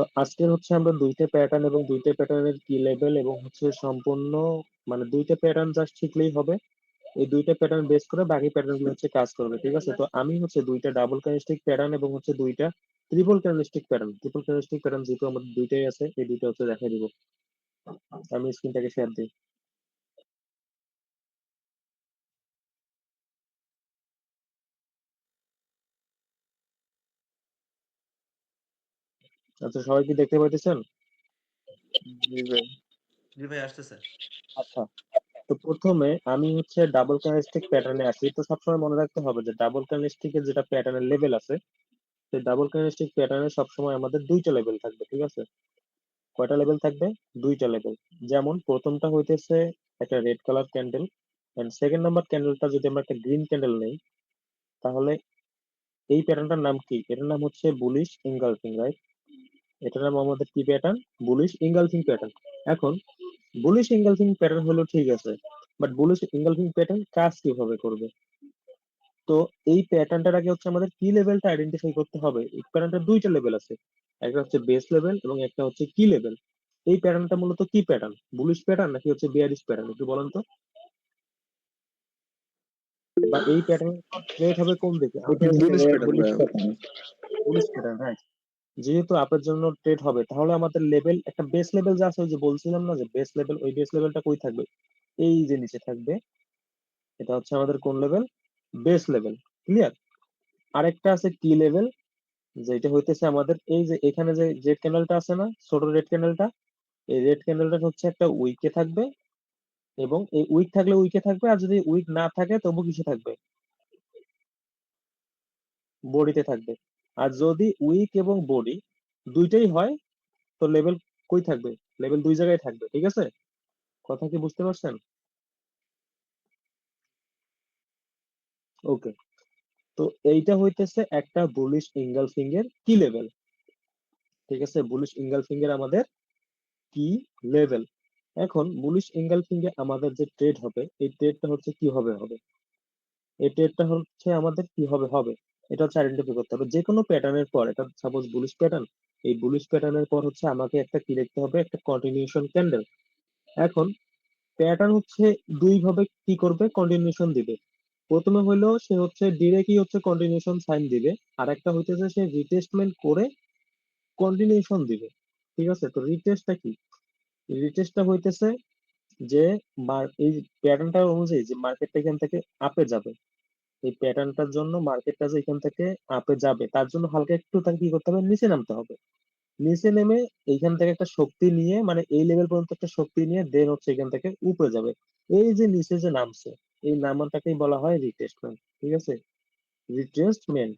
তো আজকে হচ্ছে আমরা দুইটা প্যাটার্ন এবং দুইটা প্যাটার্নের কি লেভেল এবং হচ্ছে সম্পূর্ণ মানে দুইটা প্যাটার্ন জাস্ট শিখলেই হবে। এই দুইটা প্যাটার্ন বেস করে বাকি প্যাটার্ন হচ্ছে কাজ করবে, ঠিক আছে? তো আমি হচ্ছে দুইটা ডাবল ক্যানিস্টিক প্যাটার্ন এবং হচ্ছে দুইটা triple candlestick pattern triple candlestick pattern যেহেতু আমাদের দুইটাই আছে, এই দুইটা হচ্ছে দেখাই দিব। আমি স্ক্রিনটাকে শেয়ার দিই। আচ্ছা সবাই কি দেখতে পাইতেছেন? জি ভাই। জি ভাই আসতেছে। আচ্ছা তো প্রথমে আমি হচ্ছে ডাবল ক্যানেস্টিক প্যাটার্নে আসি তো সবসময় মনে রাখতে হবে যে ডাবল ক্যানেস্টিকের যেটা প্যাটার্নের লেভেল আছে সেই ডাবল ক্যানেস্টিক প্যাটার্নে সবসময় আমাদের দুইটা লেভেল থাকবে ঠিক আছে? কয়টা লেভেল থাকবে? দুইটা লেভেল যেমন প্রথমটা হইতেছে একটা red colour candle and second number ক্যান্ডেলটা যদি আমরা একটা গ্রিন ক্যান্ডেল নেই তাহলে এই প্যাটার্নটার নাম কি? এটার নাম হচ্ছে বুলিশ ইনগালফিং রাইট এটার নাম আমাদের কি প্যাটার্ন বুলিশ ইঙ্গালফিং প্যাটার্ন এখন বুলিশ ইনগালফিং প্যাটার্ন হলো ঠিক আছে বাট বুলিশ ইনগালফিং প্যাটার্ন কাজ কীভাবে করবে? তো এই প্যাটার্নটার আগে হচ্ছে আমাদের কি লেভেলটা আইডেন্টিফাই করতে হবে? এই প্যাটার্নটার দুইটা লেভেল আছে একটা হচ্ছে বেস লেভেল এবং একটা হচ্ছে কি লেভেল এই প্যাটার্নটা মূলত কি প্যাটার্ন বুলিশ প্যাটার্ন নাকি হচ্ছে বিয়ারিশ প্যাটার্ন একটু বলেন তো। বা এই প্যাটার্ন ট্রেড হবে কোন দিকে? Bullish pattern bullish pattern right যেহেতু আপের জন্য ট্রেড হবে, তাহলে আমাদের লেভেল একটা বেস লেভেল যা আছে ওই যে বলছিলাম না যে বেস লেভেল ওই বেস লেভেলটা কই থাকবে? এই যে নিচে থাকবে, এটা হচ্ছে আমাদের কোন লেভেল বেস লেভেল ক্লিয়ার আরেকটা আছে কি লেভেল যেটা হইতেছে আমাদের এই যে এখানে যে রেড ক্যান্ডেলটা আছে না, ছোট রেড ক্যান্ডেলটা এই রেড ক্যান্ডেলটা হচ্ছে একটা উইকে থাকবে এবং এই উইক থাকলে উইকে থাকবে আর যদি উইক না থাকে তবু কিসে থাকবে। বডিতে থাকবে। আর যদি উইক এবং বডি দুইটাই হয়, তো লেভেল কই থাকবে? লেভেল দুই জায়গায় থাকবে, ঠিক আছে? কথা কি বুঝতে পারছেন? ওকে তো এইটা হইতেছে একটা বুলিশ ইঙ্গল ফিঙ্গের কি লেভেল ঠিক আছে বুলিশ ইঙ্গল ফিঙ্গের আমাদের কি লেভেল এখন বুলিশ ইঙ্গল ফিঙ্গে আমাদের যে ট্রেড হবে, এই ট্রেডটা হচ্ছে কীভাবে হবে হবে? এই ট্রেডটা হচ্ছে আমাদের কীভাবে হবে? এটা হচ্ছে আইডেন্টিফাই করতে হবে। যে কোনো প্যাটার্নের পর, এটা সাপোজ বুলিশ প্যাটার্ন এই বুলিশ প্যাটার্নের পর হচ্ছে আমাকে একটা কি দেখতে হবে? একটা কন্টিনিউশন ক্যান্ডেল এখন প্যাটার্ন হচ্ছে দুই ভাবে কি করবে? কন্টিনিউশন দিবে। প্রথমে হইল সে হচ্ছে ডিরেক্টলি হচ্ছে কন্টিনিউশন সাইন দিবে আর একটা হইতেছে সে রিটেস্টমেন্ট করে কন্টিনিউশন দিবে। ঠিক আছে? তো রিটেস্টটা কি? রিটেস্টটা হইতেছে যে এই প্যাটার্নটা অনুযায়ী যে মার্কেটটা এখান থেকে আপে যাবে। এই প্যাটার্নটার জন্য মার্কেটটা যে এখান থেকে আপে যাবে, তার জন্য হালকা একটু তাকে কি করতে হবে? নিচে নামতে হবে। নিচে নেমে এইখান থেকে একটা শক্তি নিয়ে মানে এই লেভেল পর্যন্ত একটা শক্তি নিয়ে দেন হচ্ছে এখান থেকে উপরে যাবে। এই যে নিচে যে নামছে, এই নামটাকেই বলা হয় রিটেস্টমেন্ট ঠিক আছে? রিটেস্টমেন্ট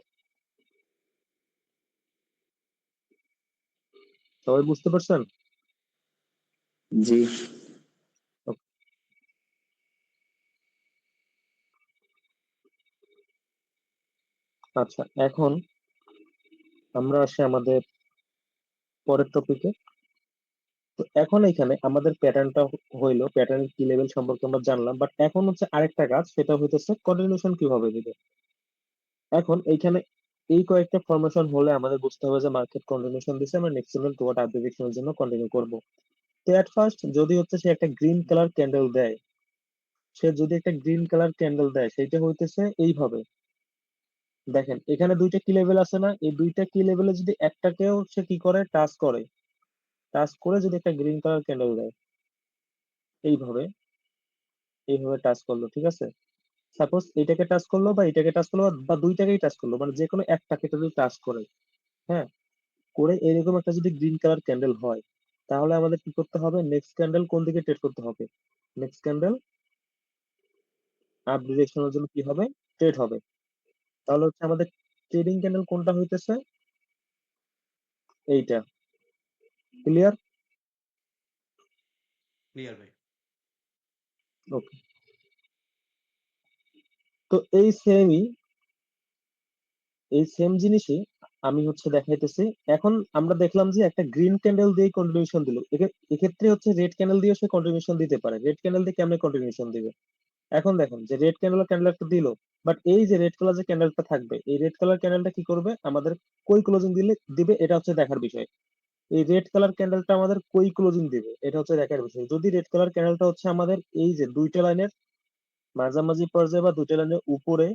সবাই বুঝতে পারছেন? জি। আচ্ছা এখন আমরা আসি আমাদের পরের টপিকে তো এখন এখানে আমাদের প্যাটার্নটা হইল প্যাটার্ন কি লেভেল সম্পর্কে আমরা জানলাম বাট এখন হচ্ছে আরেকটা কাজ, সেটা হইতেছে কন্টিনিউশন কীভাবে দিবে। এখন এইখানে এই কয়েকটা ফরমেশন হলে আমাদের বুঝতে হবে যে মার্কেট কন্টিনিউশন দিছে, আমরা নেক্সট লেভেল টুয়ার্ড আপ ডিরেকশনের জন্য কন্টিনিউ করব। তো এট ফার্স্ট যদি হচ্ছে সে একটা গ্রিন কালার ক্যান্ডেল দেয়, সে যদি একটা গ্রিন কালার ক্যান্ডেল দেয়, সেইটা হইতেছে এইভাবে। দেখেন, এখানে দুইটা কি লেভেল আছে না? এই দুইটা কি লেভেলে যদি একটাকেও সে কি করে? টাচ করে। টাচ করে যদি একটা গ্রিন কালার ক্যান্ডেল দেয়। এইভাবে এইভাবে টাচ করল, ঠিক আছে? সাপোজ এটাকে টাচ করল বা এটাকে টাচ করল বা দুইটাকেই টাচ করল মানে যে কোনো একটাকে যদি টাচ করে হ্যাঁ? করে এরকম একটা যদি গ্রিন কালার ক্যান্ডেল হয়, তাহলে আমাদের কি করতে হবে? নেক্সট ক্যান্ডেল কোন দিকে ট্রেড করতে হবে? নেক্সট ক্যান্ডেল আপ ডিরেকশনের জন্য কি হবে? ট্রেড হবে। তাহলে হচ্ছে আমাদের ট্রেডিং ক্যান্ডেল কোনটা হইতেছে? এইটা। ক্লিয়ার ক্লিয়ার ভাই। ওকে তো এই সেমই এই সেম জিনিসই আমি হচ্ছে দেখাইতেছি। এখন আমরা দেখলাম যে একটা গ্রিন ক্যান্ডেল দিয়ে কন্টিনিউশন দিল। এক্ষেত্রে হচ্ছে রেড ক্যান্ডেল দিয়ে সে কন্টিনিউশন দিতে পারে। রেড ক্যান্ডেল দিয়ে কেমনে কন্টিনিউশন দিবে? এখন দেখুন যে রেড ক্যান্ডেল ক্যান্ডেল একটা দিল বাট এই যে রেড কালার যে ক্যান্ডেলটা থাকবে, এই রেড কালার ক্যান্ডেলটা কি করবে? আমাদের কই ক্লোজিং দিলে দিবে, এটা হচ্ছে দেখার বিষয়। এই রেড কালার ক্যান্ডেলটা আমাদের কই ক্লোজিং দিবে, এটা হচ্ছে দেখার বিষয়। যদি রেড কালার ক্যান্ডেলটা হচ্ছে আমাদের এই যে দুইটা লাইনের মাঝামাঝি পর্যায়ে বা দুইটা লাইনের উপরে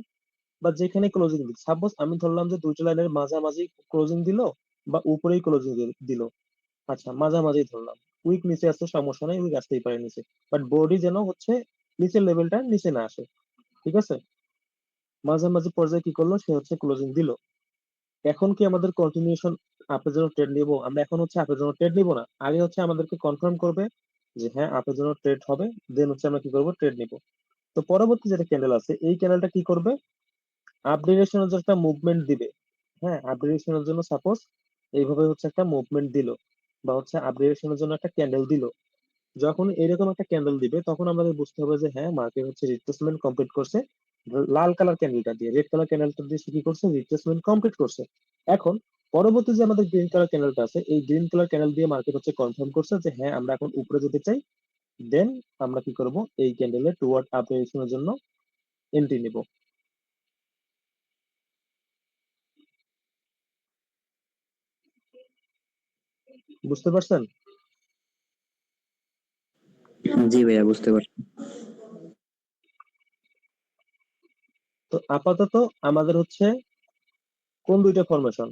বা যেখানে ক্লোজিং দিল সাপোজ আমি ধরলাম যে দুইটা লাইনের মাঝামাঝি ক্লোজিং দিল বা উপরেই ক্লোজিং দিল আচ্ছা মাঝামাঝি ধরলাম। উইক নিচে আসতে সমস্যা নাই উইক আসতেই পারে নিচে। বাট বডি যেন হচ্ছে নিচের লেভেলটা নিচে না আসে, ঠিক আছে? মাঝামাঝি পর্যায়ে কি করল? সে হচ্ছে ক্লোজিং দিল। এখন কি আমাদের কন্টিনিউশন আপের জন্য ট্রেড নিব? আমরা এখন হচ্ছে আপের জন্য ট্রেড নিব না। আগে হচ্ছে আমাদেরকে কনফার্ম করবে যে হ্যাঁ আপের জন্য ট্রেড হবে। দেন হচ্ছে আমরা কি করব? ট্রেড নিব। তো পরবর্তী যেটা ক্যান্ডেল আছে, এই ক্যান্ডেলটা কি করবে? আপডেটেশনের জন্য একটা মুভমেন্ট দিবে। হ্যাঁ আপডেটেশনের জন্য সাপোজ এইভাবে হচ্ছে একটা মুভমেন্ট দিল বা হচ্ছে আপডেটেশনের জন্য একটা ক্যান্ডেল দিল। যখন এরকম একটা ক্যান্ডেল দিবে, তখন আমাদের বুঝতে হবে যে হ্যাঁ মার্কেট হচ্ছে রিপ্লেসমেন্ট কমপ্লিট করছে। লাল কালার ক্যান্ডেলটা দিয়ে রেড কালার ক্যান্ডেলটা দিয়ে কি করছে? রিট্রেসমেন্ট কমপ্লিট করছে। এখন, পরবর্তী যে আমাদের গ্রিন কালার ক্যান্ডেলটা আছে, এই গ্রিন কালার ক্যান্ডেল দিয়ে মার্কেট হচ্ছে কনফার্ম করছে যে হ্যাঁ আমরা এখন উপরে যেতে চাই। দেন আমরা কি করব? এই ক্যান্ডেলের টুয়ার্ড আপডেটেশনের জন্য এন্ট্রি নিব। বুঝতে পারছেন? জি ভাইয়া বুঝতে পারছি। তো আপাতত আমাদের হচ্ছে কোন দুইটা ফরমেশন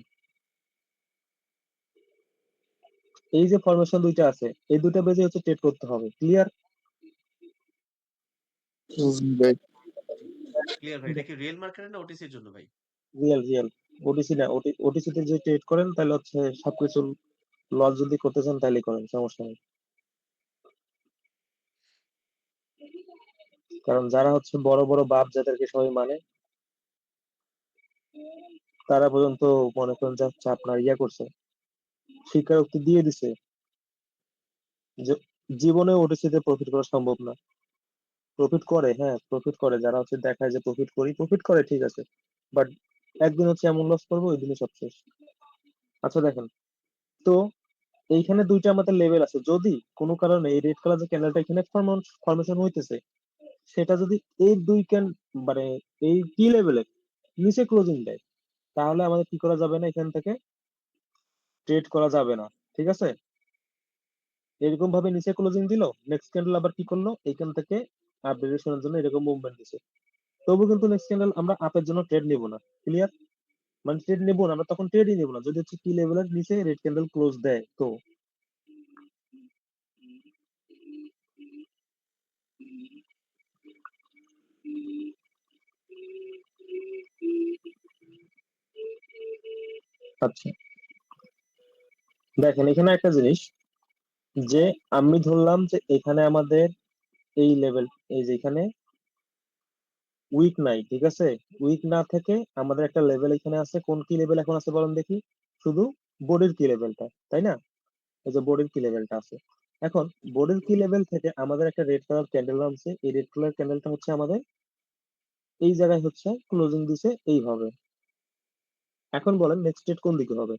এই যে ফরমেশন দুইটা আছে এই দুইটা বেজে হচ্ছে ট্রেড করতে হবে ক্লিয়ার ভাই। ক্লিয়ার ভাই এটা কি রিয়েল মার্কেটের না ওটিসির জন্য ভাই? রিয়েল রিয়েল ওটিসি না ওটিসি তে যে ট্রেড করেন তাহলে হচ্ছে সবকিছু লস যদি করতে চান তাহলে করেন সমস্যা নেই। কারণ যারা হচ্ছে বড় বড় বাপ যাদেরকে সবাই মানে তারা পর্যন্ত মনে করেন যে হচ্ছে আপনার ইয়া করছে। স্বীকারোক্তি দিয়ে দিছে যে জীবনে ওটিসিতে প্রফিট করা সম্ভব না। প্রফিট করে হ্যাঁ প্রফিট করে। যারা হচ্ছে দেখায় যে প্রফিট করি প্রফিট করে, ঠিক আছে। বাট একদিন হচ্ছে এমন লস করব, ওই দিনই সব শেষ। আচ্ছা দেখেন। তো এইখানে দুইটা আমাদের লেভেল আছে। যদি কোনো কারণে এই রেড কালার যে ক্যান্ডেলটা এখানে ফরমেশন হইতেছে সেটা যদি এই দুই ক্যান মানে এই কি লেভেলের নিচে ক্লোজিং দেয়, তাহলে আমাদের কি করা যাবে না এখান থেকে? ট্রেড করা যাবে না, ঠিক আছে? এরকম ভাবে নিচে ক্লোজিং দিল নেক্সট ক্যান্ডেল আবার কি করল? এখান থেকে আপডেটেশনের জন্য এরকম মুভমেন্ট দিছে। তবু কিন্তু নেক্সট ক্যান্ডেল আমরা আপের জন্য ট্রেড নিব না ক্লিয়ার মানে ট্রেড নেব না, আমরা তখন ট্রেডই নেব না। যদি হচ্ছে কি লেভেলের নিচে রেড ক্যান্ডেল ক্লোজ দেয়, তো আচ্ছা। দেখেন, এখানে একটা জিনিস যে আমি ধরলাম যে এখানে আমাদের এই লেভেল এই যে এখানে উইক নাই, ঠিক আছে? উইক না থেকে আমাদের একটা লেভেল এখানে আছে। কোন কি লেভেল এখন আছে বলেন দেখি? শুধু বডির কি লেভেলটা তাই না? এই যে বডির কি লেভেলটা আছে। এখন বডির কি লেভেল থেকে আমাদের একটা রেড কালার ক্যান্ডেল আছে এই রেড কালার ক্যান্ডেলটা হচ্ছে আমাদের এই জায়গায় হচ্ছে ক্লোজিং দিছে এইভাবে এখন বলেন নেক্সট ডেট কোন দিকে হবে?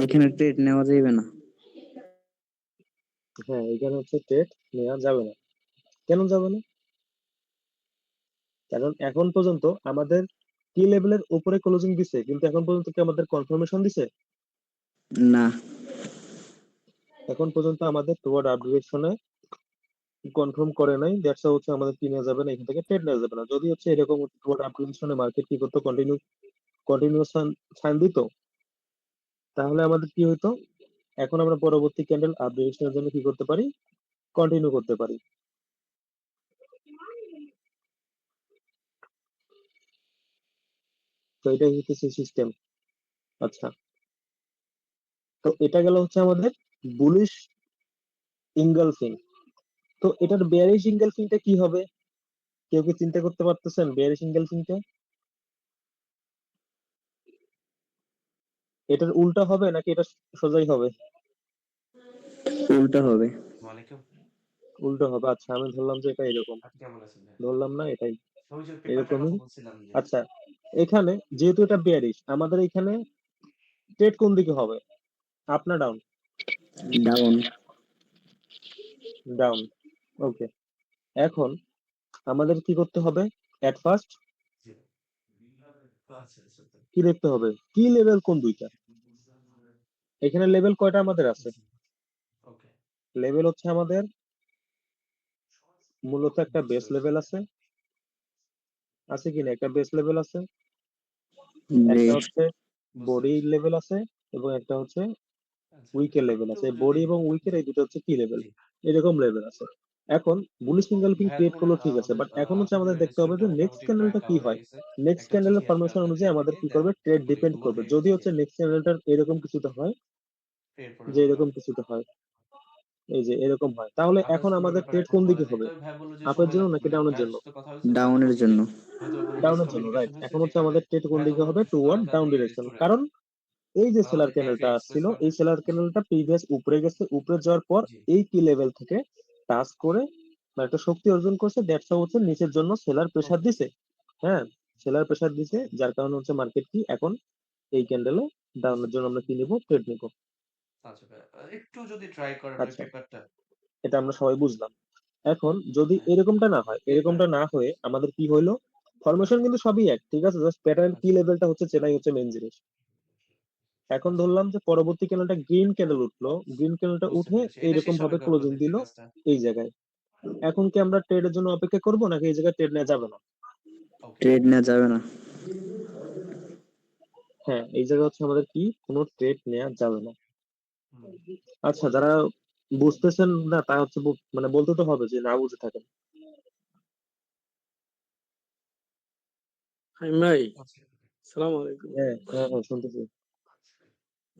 এখানে ট্রেড নেওয়া যাবে না। হ্যাঁ এখানে হচ্ছে ট্রেড নেওয়া যাবে না। কেন যাবে না? কারণ এখন পর্যন্ত আমাদের কি লেভেলের উপরে ক্লোজিং দিছে কিন্তু এখন পর্যন্ত কি আমাদের কনফার্মেশন দিছে? না। এখন পর্যন্ত আমাদের টুয়ার্ড আপডেশনে কনফার্ম করে নাই দ্যাটস হচ্ছে আমাদের কিনে যাবে না, এখান থেকে ট্রেড নেওয়া যাবে না। যদি হচ্ছে এরকম টুয়ার্ড আপডেশনে মার্কেট কি করতো কন্টিনিউ কন্টিনিউশন সাইন দিত, তাহলে আমাদের কি হতো এখন আমরা পরবর্তী ক্যান্ডেল আপডেশনের জন্য কি করতে পারি? কন্টিনিউ করতে পারি। তো এটাই হচ্ছে সিস্টেম আচ্ছা। তো এটা গেল হচ্ছে আমাদের বুলিশ ইঙ্গলফিং তো এটার বেয়ারি বেয়ারিশ ইঙ্গলফিংটা কি হবে? কেউ কি চিন্তা করতে পারতেছেন বেয়ারি বেয়ারিশ ইঙ্গলফিংটা এটার উল্টা হবে নাকি এটা সোজাই হবে? উল্টা হবে। ওয়ালাইকুম। উল্টো হবে। আচ্ছা আমি ধরলাম যে এটা এরকম। আপনি ধরলাম না এটাই। এরকমই? আচ্ছা এখানে যেহেতু এটা বেয়ারিশ আমাদের এখানে ট্রেড কোন দিকে হবে? আপ না ডাউন? ডাউন। ডাউন। ওকে এখন আমাদের কি করতে হবে? At first. আচ্ছা, আচ্ছা, আচ্ছা। কি দেখতে হবে? কি লেভেল কোন দুইটা? এখানে লেভেল কয়টা আমাদের আছে? লেভেল হচ্ছে আমাদের মূলত একটা বেস লেভেল আছে। আছে কি না? একটা বেস লেভেল আছে একটা হচ্ছে বডি লেভেল আছে এবং একটা হচ্ছে আচ্ছা। উইকের লেভেল আছে। বডি এবং উইকের এই দুটো হচ্ছে কি লেভেল এরকম লেভেল আছে। এখন বুলিশ ভাইয়া ক্রিয়েট করল ঠিক আছে বাট এখন হচ্ছে আমাদের দেখতে হবে যে নেক্সট ক্যান্ডেলটা কি হয়? নেক্সট ক্যান্ডেলের ফরমেশন অনুযায়ী আমাদের কি করবে? ট্রেড ডিপেন্ড করবে। যদি হচ্ছে নেক্সট ক্যান্ডেলটার এরকম কিছুতে হয় যে এরকম না। কিছুতে হয় এই যে এরকম হয় তাহলে এখন আমাদের ট্রেড কোন দিকে হবে? আপের জন্য নাকি ডাউনের জন্য? ডাউনের জন্য। ডাউনের জন্য রাইট এখন হচ্ছে আমাদের ট্রেড কোন দিকে হবে? টুয়ার্ড ডাউন ডিরেকশন কারণ এই যে সেলার ক্যানেলটা আসছিল এই সেলার ক্যানেলটা প্রিভিয়াস উপরে গেছে উপরে যাওয়ার পর এই কি লেভেল থেকে টাচ করে বা একটা শক্তি অর্জন করছে ব্যবসা হচ্ছে নিচের জন্য সেলার প্রেসার দিছে। হ্যাঁ? সেলার প্রেসার দিছে যার কারণে হচ্ছে মার্কেট কি এখন এই ক্যান্ডেলে ডাউনের জন্য আমরা কি নিব? ট্রেড নিব। একটু যদি ট্রাই করেন আচ্ছা। এটা আমরা সবাই বুঝলাম। এখন যদি হ্যাঁ। এরকমটা না হয় এরকমটা না হয়ে আমাদের কি হইল? ফরমেশন কিন্তু সবই এক ঠিক আছে? জাস্ট প্যাটার্ন কি। লেভেলটা হচ্ছে চেনাই হচ্ছে মেন জিনিস। এখন আচ্ছা। ধরলাম যে পরবর্তী ক্যানেলটা গ্রিন ক্যানেল উঠল। গ্রিন ক্যানেলটা উঠে। এইরকম ভাবে ক্লোজিং দিল এই জায়গায়। এখন কি আমরা ট্রেডের জন্য অপেক্ষা করব নাকি এই জায়গায় ট্রেড নেওয়া যাবে না। ট্রেড নেওয়া যাবে না। হ্যাঁ এই জায়গা হচ্ছে আমাদের কি? কোনো ট্রেড নেওয়া যাবে না। আচ্ছা যারা বুঝতেছেন না তা হচ্ছে মানে বলতে তো হবে যে না বুঝে থাকেন। হাই ভাই আচ্ছা। সালাম আলাইকুম। হ্যাঁ হ্যাঁ হ্যাঁ শুনতেছি।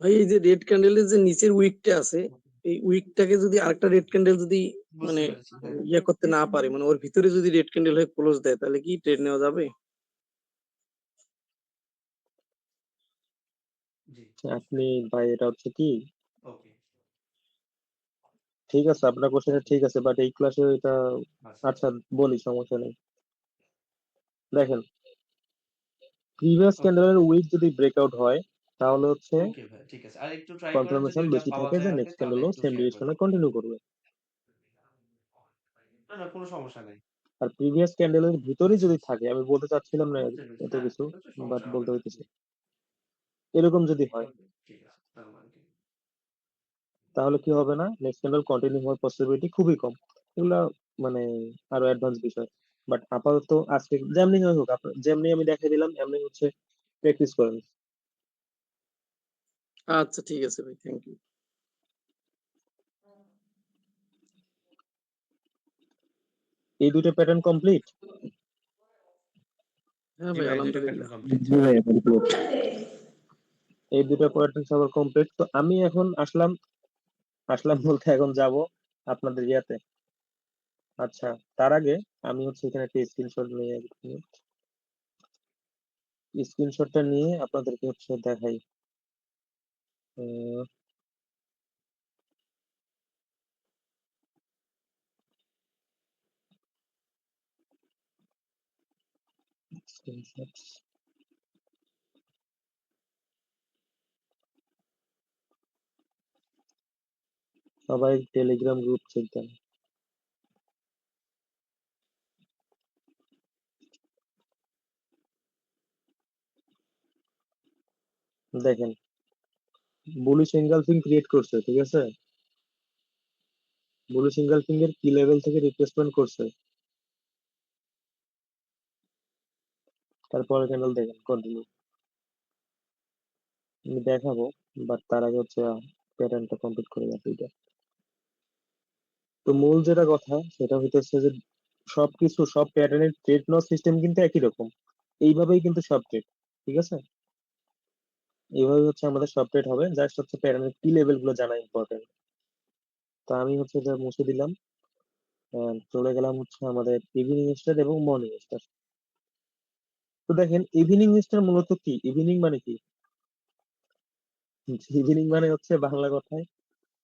ভাই এই যে রেড ক্যান্ডেলের যে নিচের উইকটা আছে এই উইকটাকে যদি আরেকটা রেড ক্যান্ডেল যদি মানে। ইয়ে করতে না পারে মানে ওর ভিতরে যদি রেড ক্যান্ডেল হয়ে ক্লোজ দেয় তাহলে কি ট্রেড নেওয়া যাবে? আপনি ভাই এটা হচ্ছে কি? ঠিক আছে আপনার কোশ্চেন ঠিক আছে বাট এই ক্লাসে এটা আচ্ছা। আচ্ছা বলি সমস্যা নেই। দেখেন প্রিভিয়াস ক্যান্ডেলের উইক যদি ব্রেকআউট হয় তাহলে হচ্ছে ওকে ভাই, ঠিক আছে। আর একটু ট্রাই করেন কনফার্মেশন বেশি পাওয়া থাকে যে যায় নেক্সট তাহলে ক্যান্ডেলও একটু সেম শেয়ার করে ডিরেকশনে দিন। কন্টিনিউ করবে না, না কোনো সমস্যা নাই। আর প্রিভিয়াস ক্যান্ডেলের আচ্ছা, যদি। থাকে আমি বলতে চাচ্ছিলাম না বুঝতে পেরেছি। এত হ্যাঁ, কিছু এটা বাট সমস্যা হবে বলতে না। হইতেছে এরকম যদি হয় ওকে, ঠিক আছে। আসসালামু আলাইকুম। তাহলে কি হবে না নেক্সট ক্যান্ডেল কন্টিনিউ হওয়ার পসিবিলিটি খুবই কম এগুলা মানে আরও অ্যাডভান্স বিষয় বাট আপাতত আজকে যেমনি হয় হোক আপনার যেমনি আমি দেখাই দিলাম এমনি হচ্ছে প্র্যাকটিস করেন আচ্ছা ঠিক আছে ভাই থ্যাংক ইউ এই দুটো প্যাটার্ন কমপ্লিট হ্যাঁ ভাই আলহামদুলিল্লাহ। এই দুটো প্যাটার্ন সবার কমপ্লিট তো আমি এখন আসলাম আসলাম বলতে এখন যাব আপনাদের ইয়াতে। আচ্ছা তার আগে আমি হচ্ছে এখানে একটা স্ক্রিনশট নিয়ে স্ক্রিনশটটা নিয়ে আপনাদেরকে হচ্ছে দেখাই। আহ, screenshots সবাই টেলিগ্রাম গ্রুপ চেক দেন দেখেন বুলিশ এঙ্গালফিং ক্রিয়েট করছে, ঠিক আছে? বুলিশ এঙ্গালফিং এর কি লেভেল থেকে রিপ্লেসমেন্ট করছে? তারপরে ক্যান্ডেল দেখেন কন্টিনিউ আমি দেখাবো বাট তার আগে হচ্ছে প্যাটার্নটা কমপ্লিট করে গেছে এটা। তো মূল যেটা কথা, সেটা হইতেছে যে সবকিছু, সব প্যাটার্নের ট্রেড নেওয়ার সিস্টেম কিন্তু একই রকম। এইভাবেই কিন্তু সব ট্রেড ঠিক আছে? এইভাবে হচ্ছে আমাদের সব ট্রেড হবে। জাস্ট হচ্ছে প্যাটার্নের কি লেভেলগুলো জানা ইম্পর্টেন্ট তো আমি হচ্ছে এটা মুছে দিলাম। চলে গেলাম হচ্ছে আমাদের ইভিনিং স্টার এবং মর্নিং স্টার তো দেখেন ইভিনিং স্টার মূলত কি? ইভিনিং মানে কি? ইভিনিং মানে হচ্ছে বাংলা কথায়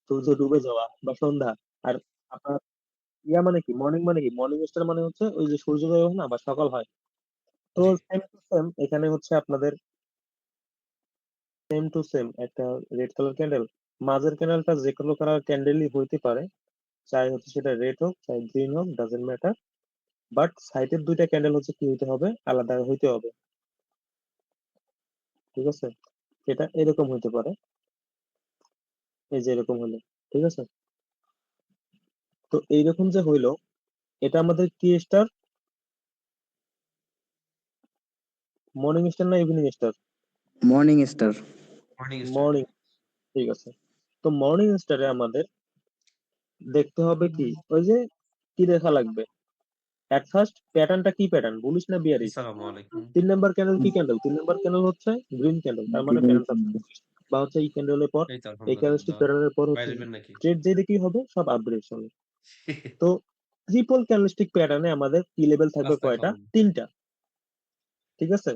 সূর্য ডুবে যাওয়া বা সন্ধ্যা। আর আপনার ইয়া মানে কি? মর্নিং মানে কি? মর্নিং স্টার মানে হচ্ছে ওই যে সূর্যোদয় হয় না বা সকাল হয়। তো সেম টু সেম এখানে হচ্ছে আপনাদের সেম টু সেম একটা রেড কালার ক্যান্ডেল মাঝের ক্যান্ডেলটা যে কোনো কালার ক্যান্ডেলই হইতে পারে, চাই হচ্ছে সেটা রেড হোক, চাই গ্রিন হোক ডাজেন্ট ম্যাটার বাট সাইডের দুইটা ক্যান্ডেল হচ্ছে কি হইতে হবে, আলাদা হইতে হবে। ঠিক আছে? এটা এরকম হইতে পারে। এই যে এরকম হলো, ঠিক আছে? তো এইরকম যে হইল, এটা আমাদের কি স্টার মর্নিং স্টার না evening star morning star morning morning ঠিক আছে। তো মর্নিং স্টারে আমাদের দেখতে হবে কি? ওই যে কি দেখা লাগবে? এট ফার্স্ট প্যাটার্নটা কি প্যাটার্ন বলিস না বিয়ারিস আসসালামু আলাইকুম। তিন নাম্বার ক্যান্ডেল কি ক্যান্ডেল তিন নাম্বার ক্যান্ডেল হচ্ছে গ্রিন ক্যান্ডেল তার মানে প্যাটার্নটা বা হচ্ছে এই ক্যান্ডেলের পর এই ক্যান্ডেলস্টিক প্যাটার্নের পর হচ্ছে ট্রেড যেদিকে কি হবে সপ আপগ্রেডেশন তো ট্রিপল ক্যান্ডেলস্টিক প্যাটার্নে আমাদের কি লেভেল থাকবে কয়টা? তিনটা। ঠিক আছে?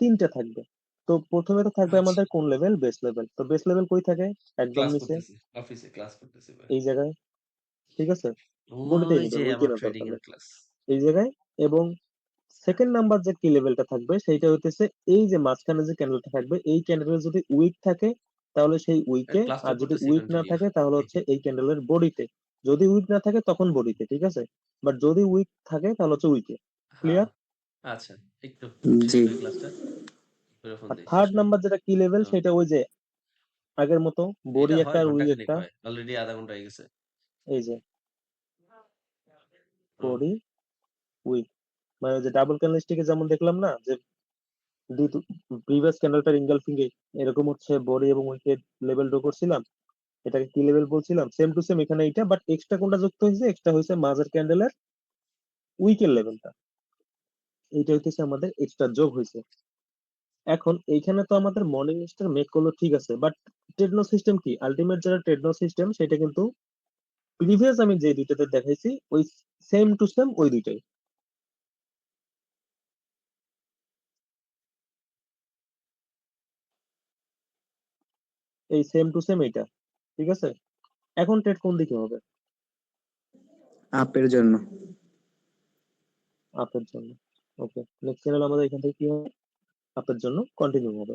তিনটা থাকবে। তো প্রথমে তো থাকবে। আমাদের কোন লেভেল বেস লেভেল তো বেস লেভেল কই থাকে? একদম নিচে। অফিসে ক্লাস করতেছি ভাই। এই জায়গায়। ঠিক আছে? ট্রেডিং এর ক্লাস এই জায়গায়। এবং সেকেন্ড নাম্বার যে কি লেভেলটা থাকবে সেইটা হইতেছে এই যে মাঝখানে যে ক্যান্ডেলটা থাকবে এই ক্যান্ডেলের যদি উইক থাকে তাহলে সেই উইকে আর যদি উইক না থাকে তাহলে হচ্ছে এই ক্যান্ডেলের বডিতে যদি উইক না থাকে তখন বডিতে ঠিক আছে? বাট যদি উইক থাকে তাহলে হচ্ছে উইকে? হ্যাঁ, আচ্ছা একটু জি। থার্ড নাম্বার যেটা কি লেভেল সেটা ওই যে আগের মতো বডি একটা আর উইক একটা। অলরেডি আধা ঘণ্টা হয়ে গেছে। এই যে। বডি উইক মানে যে ডাবল ক্যান্ডেলস্টিকে যেমন দেখলাম না যে প্রিভিয়াস ক্যান্ডেলটার ইঙ্গালফিঙ্গে এরকম হচ্ছে বডি এবং উইকেট লেভেল ড্র করছিলাম। এটাকে কি লেভেল বলছিলাম? সেম টু সেম এখানে এটা বাট এক্সট্রা কোনটা যুক্ত হয়েছে? এক্সট্রা হয়েছে মাজার ক্যান্ডেলের উইকের লেভেলটা এইটা হইতেছে আমাদের এক্সট্রা যোগ হয়েছে এখন এইখানে তো আমাদের মর্নিং স্টার মেক করল ঠিক আছে বাট ট্রেডনো সিস্টেম কি? আলটিমেট যেটা ট্রেডনো সিস্টেম সেটা কিন্তু প্রিভিয়াস আমি যে দুইটাতে দেখাইছি ওই সেম টু সেম ওই দুইটাই। এই সেম টু সেম এইটা ঠিক আছে? এখন ট্রেড কোন দিকে হবে? আপের জন্য। আপের জন্য ওকে নেক্সট চ্যানেল আমাদের এখান থেকে কি হবে? আপের জন্য কন্টিনিউ হবে।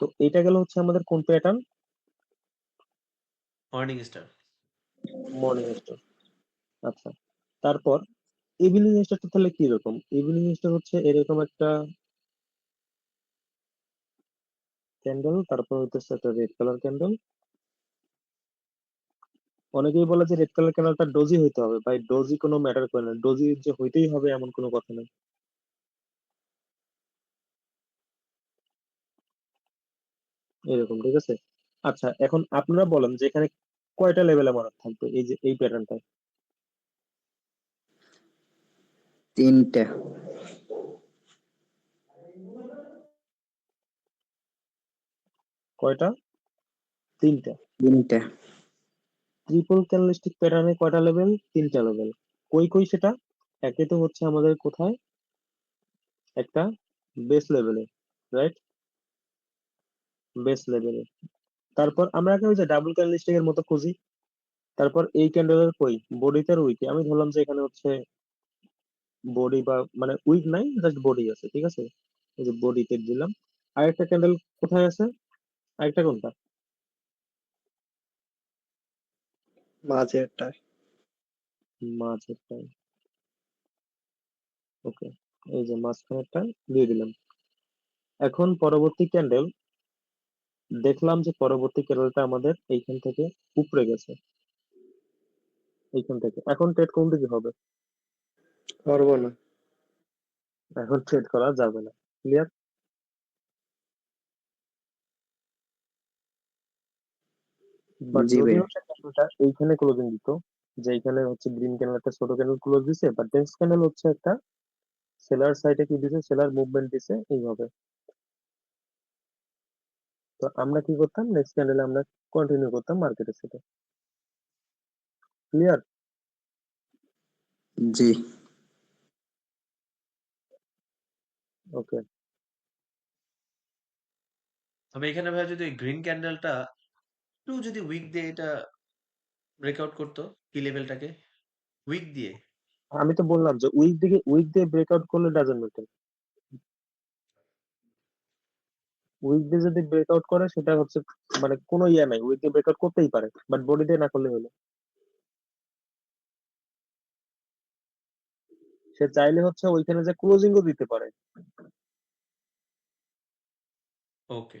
তো এটা গেল হচ্ছে আমাদের কোন pattern morning star morning star আচ্ছা তারপর ইভিনিং স্টারটা তাহলে কি রকম? ইভিনিং স্টার হচ্ছে এরকম একটা ক্যান্ডেল তারপর হইতেছে একটা রেড কালার ক্যান্ডেল অনেকেই বলে যে রেড কালার ক্যান্ডেলটা ডোজি হইতে হবে। ভাই ডোজি কোনো ম্যাটার করে না। ডোজি যে হইতেই হবে এমন কোনো কথা নেই। এরকম ঠিক আছে? আচ্ছা এখন আপনারা বলেন যে এখানে কয়টা লেভেল আমার থাকবে? এই যে এই প্যাটার্নটা তিনটা। কয়টা? তিনটা। তিনটা। ট্রিপল ক্যান্ডেলস্টিক প্যাটার্নে কয়টা লেভেল তিনটা লেভেল কই কই সেটা? একে তো হচ্ছে আমাদের কোথায়? একটা বেস লেভেলে রাইট বেস লেভেলে তারপর আমরা ওই যে ডাবল ক্যান্ডেলস্টিক এর মতো খুঁজি। তারপর এই ক্যান্ডেলের কই? বডিতে আর উইকে আমি ধরলাম যে এখানে হচ্ছে বডি বা মানে উইক নাই জাস্ট বডি আছে, ঠিক আছে? এই যে বডিতে দিলাম। আরেকটা ক্যান্ডেল কোথায় আছে? আরেকটা কোনটা? মাঝেরটা মাঝেরটাই ওকে এই যে মাঝখানেরটা দিয়ে দিলাম। এখন পরবর্তী ক্যান্ডেল দেখলাম যে পরবর্তী ক্যান্ডেলটা আমাদের এইখান থেকে উপরে গেছে। এইখান থেকে। এখন ট্রেড কোন দিকে হবে? পারব না। এখন ট্রেড করা যাবে না। ক্লিয়ার জি ভাই। ক্যান্ডেলটা এইখানে ক্লোজিং দিত যে এইখানে হচ্ছে গ্রিন ক্যান্ডেল একটা ছোট ক্যান্ডেল ক্লোজ দিছে বাট নেক্সট ক্যান্ডেল হচ্ছে একটা সেলার সাইডে কি দিছে সেলার মুভমেন্ট দিছে এইভাবে। তো আমরা কি করতাম? নেক্সট ক্যান্ডেলে আমরা কন্টিনিউ করতাম মার্কেটের সাথে। ক্লিয়ার জি। ওকে তবে এখানে ভাই যদি গ্রিন ক্যান্ডেলটা একটু যদি উইক দিয়ে এটা ব্রেকআউট করতো? কি লেভেলটাকে উইক দিয়ে? আমি তো বললাম যে উইক দিকে উইক দিয়ে ব্রেকআউট করলে ডাজন্ট ম্যাটার উইক দিয়ে যদি ব্রেকআউট করে সেটা হচ্ছে মানে কোনো ইয়া নাই। উইক দিয়ে ব্রেকআউট করতেই পারে বাট বডি দিয়ে না করলে হলো। সে চাইলে হচ্ছে ওইখানে যে ক্লোজিংও দিতে পারে। ওকে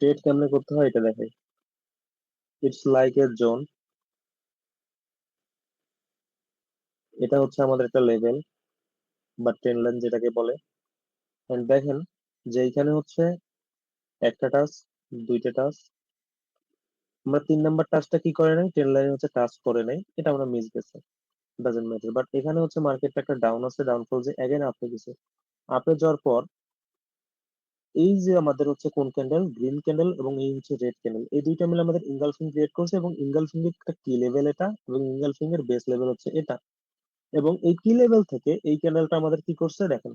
ট্রেড কেমনে করতে হয় এটা দেখাই। ইটস লাইক এ জোন এটা হচ্ছে আমাদের একটা লেভেল বা ট্রেন লাইন যেটাকে বলে। And দেখেন যে এইখানে হচ্ছে একটা টাচ দুইটা টাচ আমরা তিন নাম্বার টাচটা কি করে নাই? ট্রেন লাইনে হচ্ছে টাচ করে নাই। এটা আমরা মিস গেছে। ডাজেন্ট ম্যাটার বাট এখানে হচ্ছে মার্কেটটা একটা ডাউন আছে। ডাউনফল যে এগেন আপে গেছে আপে যাওয়ার পর এই যে আমাদের হচ্ছে কোন ক্যান্ডেল গ্রিন ক্যান্ডেল এবং এই হচ্ছে রেড ক্যান্ডেল এই দুইটা মিলে আমাদের ইঙ্গালফিং ক্রিয়েট করছে এবং ইঙ্গালফিং এর একটা কি লেভেল এটা এবং ইঙ্গালফিং এর বেস লেভেল হচ্ছে এটা। এবং এই কি লেভেল থেকে এই ক্যান্ডেলটা আমাদের কি করছে দেখেন?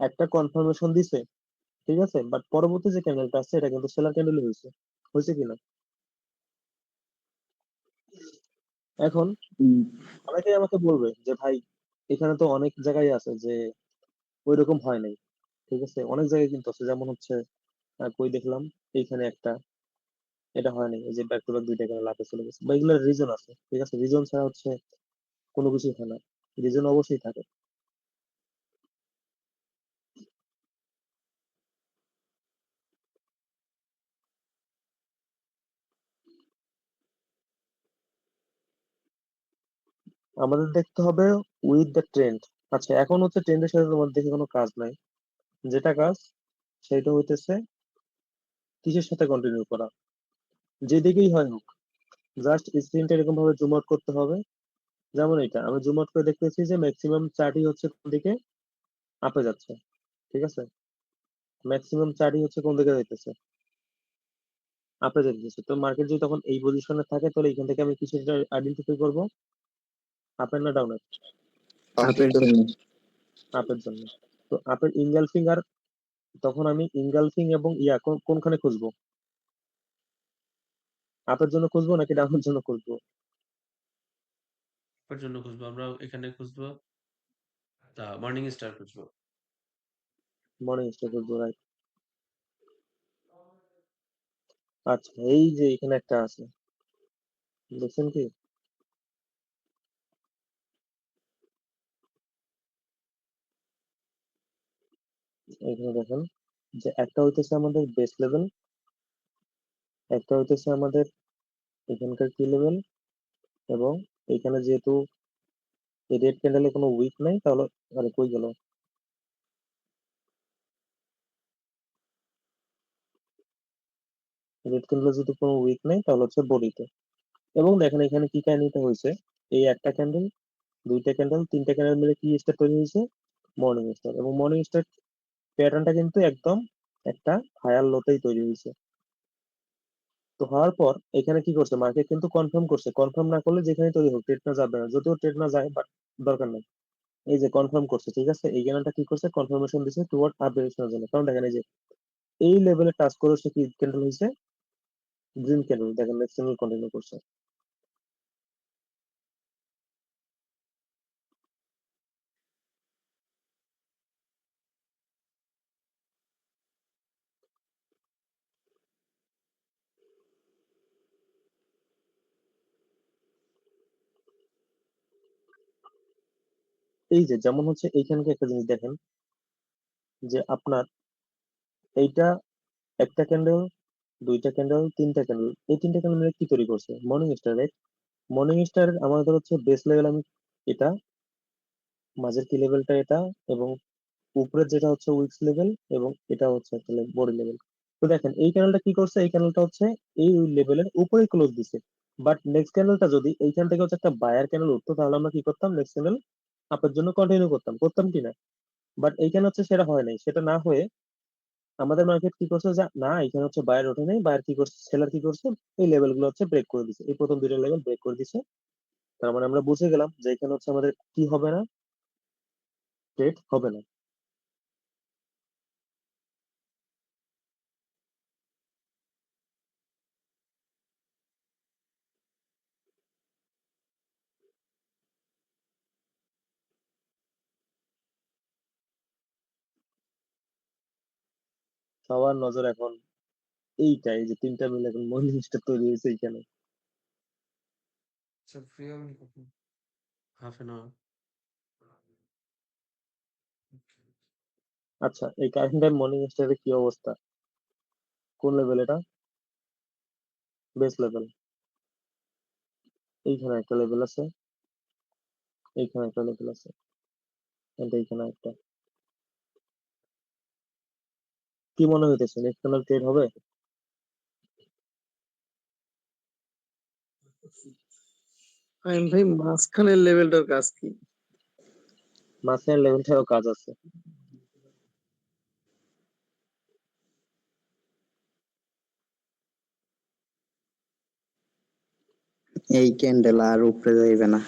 একটা কনফার্মেশন দিছে ঠিক আছে? বাট পরবর্তী যে ক্যান্ডেলটা আছে এটা কিন্তু সেলার ক্যান্ডেল হয়েছে। হয়েছে কিনা এখন অনেকেই আমাকে বলবে যে ভাই এখানে তো অনেক জায়গায় আছে যে ওইরকম হয় নাই। ঠিক আছে? অনেক জায়গায় কিন্তু আছে। যেমন হচ্ছে কই দেখলাম? এইখানে একটা। এটা হয় নাই এই যে ব্যাক টু ব্যাক দুইটা কেন লাভে চলে গেছে। বা রিজন আছে, ঠিক আছে? রিজন ছাড়া হচ্ছে কোনো কিছু হয় না। রিজন অবশ্যই থাকে। আমাদের দেখতে হবে উইথ দ্য ট্রেন্ড আচ্ছা এখন হচ্ছে ট্রেন্ডের সাথে তোমার দেখে কোনো কাজ নাই। যেটা কাজ সেটা হইতেছে কিসের সাথে কন্টিনিউ করা? যেদিকেই হয় হোক জাস্ট স্ক্রিনটা এরকম ভাবে জুম আউট করতে হবে। যেমন এটা আমি জুম আউট করে দেখতেছি যে ম্যাক্সিমাম চার্টই হচ্ছে কোন দিকে? আপে যাচ্ছে ঠিক আছে? ম্যাক্সিমাম চার্টই হচ্ছে কোন দিকে যাইতেছে? আপে যাইতেছে। তো মার্কেট যদি তখন এই পজিশনে থাকে তাহলে এখান থেকে আমি কিছু আইডেন্টিফাই করব? আপের না ডাউনের আপের জন্য। আপের জন্য। তো আপের ইনগালফিং আর তখন আমি ইনগালফিং এবং ইয়া কোন- কোনখানে খুঁজবো? আপের জন্য খুঁজবো নাকি ডাউনের জন্য খুঁজবো? এর জন্য খুঁজবো আমরা এখানে খুঁজবো। তা মর্নিং স্টার খুঁজবো। মর্নিং স্টার খুঁজবো রাইট আচ্ছা এই যে এখানে একটা আছে। দেখছেন কি? এখানে দেখেন যে একটা হইতেছে আমাদের বেস লেভেল একটা হইতেছে আমাদের এখানকার কি লেভেল এবং এখানে যেহেতু এই রেড ক্যান্ডেলে কোনো উইক নাই, তাহলে আরে কই গেল? রেড ক্যান্ডেলে যদি কোনো উইক নাই, তাহলে হচ্ছে বডিতে এবং দেখেন এখানে কি কাহিনীটা হয়েছে? এই একটা ক্যান্ডেল দুইটা ক্যান্ডেল তিনটা ক্যান্ডেল মিলে কি স্টার তৈরি হয়েছে? মর্নিং স্টার এবং মর্নিং স্টার প্যাটার্নটা কিন্তু একদম একটা হায়ার লোতেই তৈরি হয়েছে। তো হওয়ার পর এখানে কি করছে? মার্কেট কিন্তু কনফার্ম করছে। কনফার্ম না করলে যেখানে তৈরি হোক ট্রেড না যাবে না। যদিও ট্রেড না যায় বাট দরকার নেই। এই যে কনফার্ম করছে, ঠিক আছে? এই ক্যান্ডেলটা কি করছে? কনফার্মেশন দিছে টুয়ার্ড আপ ডিরেকশনের জন্য। কারণ দেখেন এই যে, এই লেভেলে টাচ করে সে কি ক্যান্ডেল হয়েছে? গ্রিন ক্যান্ডেল দেখেন নেক্সট ক্যান্ডেল কন্টিনিউ করছে। এই যে যেমন হচ্ছে এইখানকে একটা জিনিস দেখেন, যে আপনার এইটা একটা ক্যান্ডেল দুইটা ক্যান্ডেল তিনটা ক্যান্ডেল এই তিনটা ক্যান্ডেল কি তৈরি করছে? Morning star right morning star আমাদের হচ্ছে বেস লেভেল আমি এটা, মাঝের কি লেভেলটা এটা এবং উপরের যেটা হচ্ছে উইক্স লেভেল এবং এটা হচ্ছে বডি লেভেল তো দেখেন এই ক্যানেলটা কি করছে? এই ক্যানেলটা হচ্ছে এই লেভেলের উপরে ক্লোজ দিছে। বাট নেক্সট ক্যানেলটা যদি এইখান থেকে হচ্ছে একটা বায়ার ক্যানেল উঠতো, তাহলে আমরা কি করতাম? নেক্সট ক্যানেল আপের জন্য কন্টিনিউ করতাম। করতাম কি না? বাট এইখানে হচ্ছে সেটা হয় নাই। সেটা না হয়ে আমাদের মার্কেট কি করছে? না এখানে হচ্ছে বায়ার ওঠে নাই বায়ার কি করছে? সেলার কি করছে? এই লেভেলগুলো হচ্ছে ব্রেক করে দিছে। এই প্রথম দুইটা লেভেল ব্রেক করে দিছে। তার মানে আমরা বুঝে গেলাম যে এখানে হচ্ছে আমাদের কি হবে না? ট্রেড হবে না। সবার নজর এখন এইটাই যে তিনটা মিলে এখন মর্নিং স্টার তৈরি হয়েছে এইখানে। আচ্ছা ফ্রি হবেন কখন হাফ এন আওয়ার আচ্ছা এই কারেন্ট টাইম মর্নিং স্টারের কি অবস্থা? কোন লেভেল এটা? বেস লেভেল এইখানে একটা লেভেল আছে। এইখানে একটা লেভেল আছে। এইখানে একটা। কি মনে হইতেছে? নেক্সট টাইম ট্রেড হবে? ফাইন ভাই মাঝখানের লেভেলটার কাজ কি? মাঝখানের লেভেলটারও কাজ আছে। এই ক্যান্ডেল আর উপরে যাইবে না।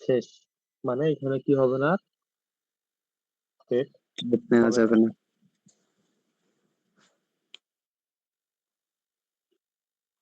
শেষ। মানে এখানে কি হবে না? ট্রেড নেওয়া যাবে না।